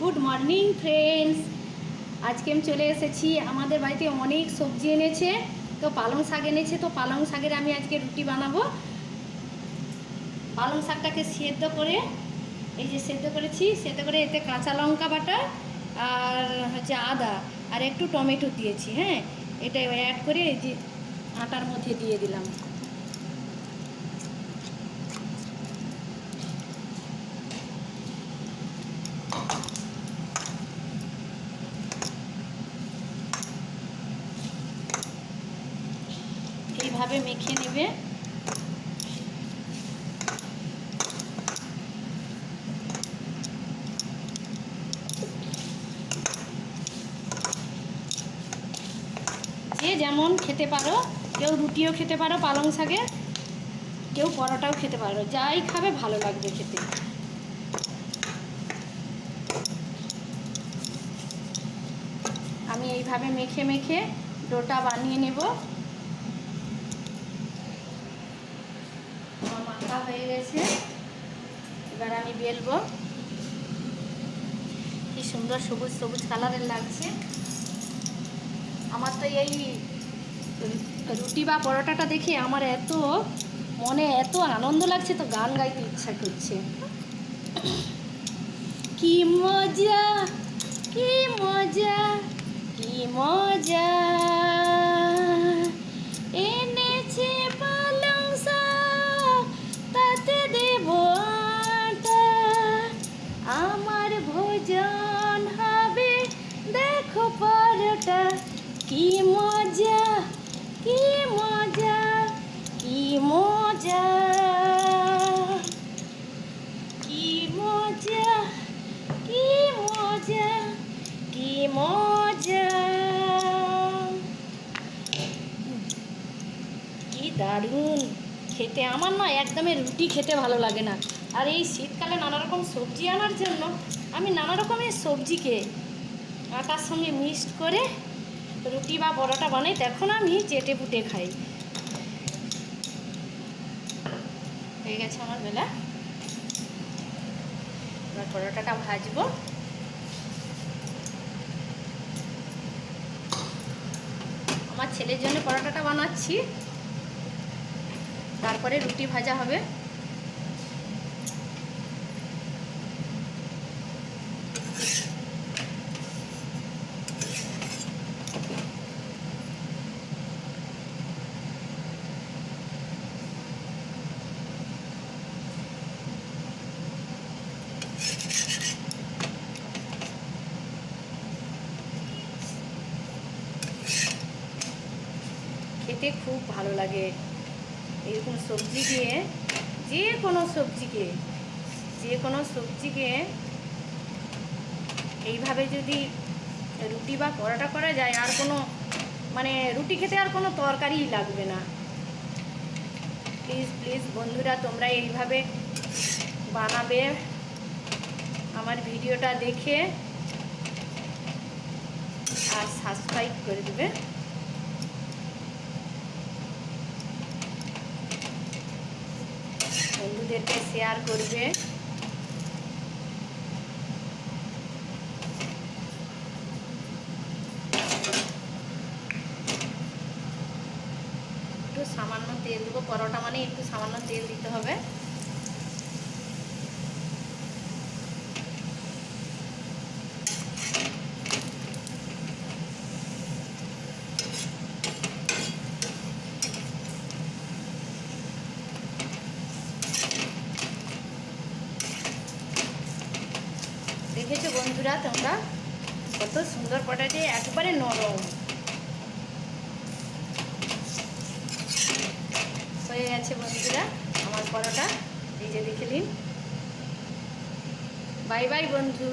Good morning friends. আজকে আমি চলে এসেছি। আমাদের বাড়িতে অনেক সবজি এনেছে। তো পালং শাক এনেছে। তো পালং শাকের আমি আজকে রুটি বানাবো। পালং শাকটাকে সেদ্ধ করে, এই যে সেদ্ধ করেছি, সেদ্ধ করে এতে কাঁচা লঙ্কা বাটা আর হচ্ছে আদা আর একটু টমেটো দিয়েছি হ্যাঁ? এটা অ্যাড করে এই যে আটার মধ্যে দিয়ে দিলাম। এইভাবে মেখে নেবে। যে যেমন খেতে পারো, কেউ রুটিও খেতে পারো, পালং শাকের, কেউ পরোটাও খেতে পারো, যাই খাবে ভালো লাগবে খেতে। আমি এইভাবে মেখে মেখে ডোটা বানিয়ে নেব আমার মাখা হয়ে গেছে। এবার আমি বেলবো। কি সুন্দর সবুজ সবুজ কালারের লাগছে। আমার তো এই রুটি বা পরোটাটা দেখে আমার এত মনে এত আনন্দ লাগছে, তো গান গাইতে ইচ্ছা করছে। কি মজা কি মজা কি মজা। কি মজা কি মজা কি মজা কি মজা কি মজা। কি দারুণ! খেতে আমার না একদমই রুটি খেতে ভালো লাগে না। আর এই শীতকালে নানা রকম সবজি আনার জন্য আমি নানা রকমের সবজিকে আটার সঙ্গে মিক্সড করে রুটি বা পরোটা বানাই তখন আমি চেটে পুটে খাই। হয়ে গেছে আমার বেলা। এবার পরোটাটা ভাজবো। আমার ছেলের জন্য পরোটাটা বানাচ্ছি। তারপরে রুটি ভাজা হবে। খেতে খুব ভালো লাগে। এরকম সবজি দিয়ে যে কোনো সবজিকে, যে কোনো সবজিকে এইভাবে যদি রুটি বা পরোটা করা যায়, আর কোনো মানে রুটি খেতে আর কোনো তরকারিই লাগবে না। প্লিজ প্লিজ বন্ধুরা, তোমরা এইভাবে বানাবে আমার ভিডিওটা দেখে আর সাবস্ক্রাইব করে দেবে। বন্ধুদেরকে শেয়ার করবে। একটু সামান্য তেল দেবো পরোটা মানে একটু সামান্য তেল দিতে হবে। দেখেছ বন্ধুরা তোমরা? কত সুন্দর পটাটি একবারে নরম। হয়ে গেছে বন্ধুরা, আমার পরোটা। যে দেখে নিন। বাই বাই বন্ধু।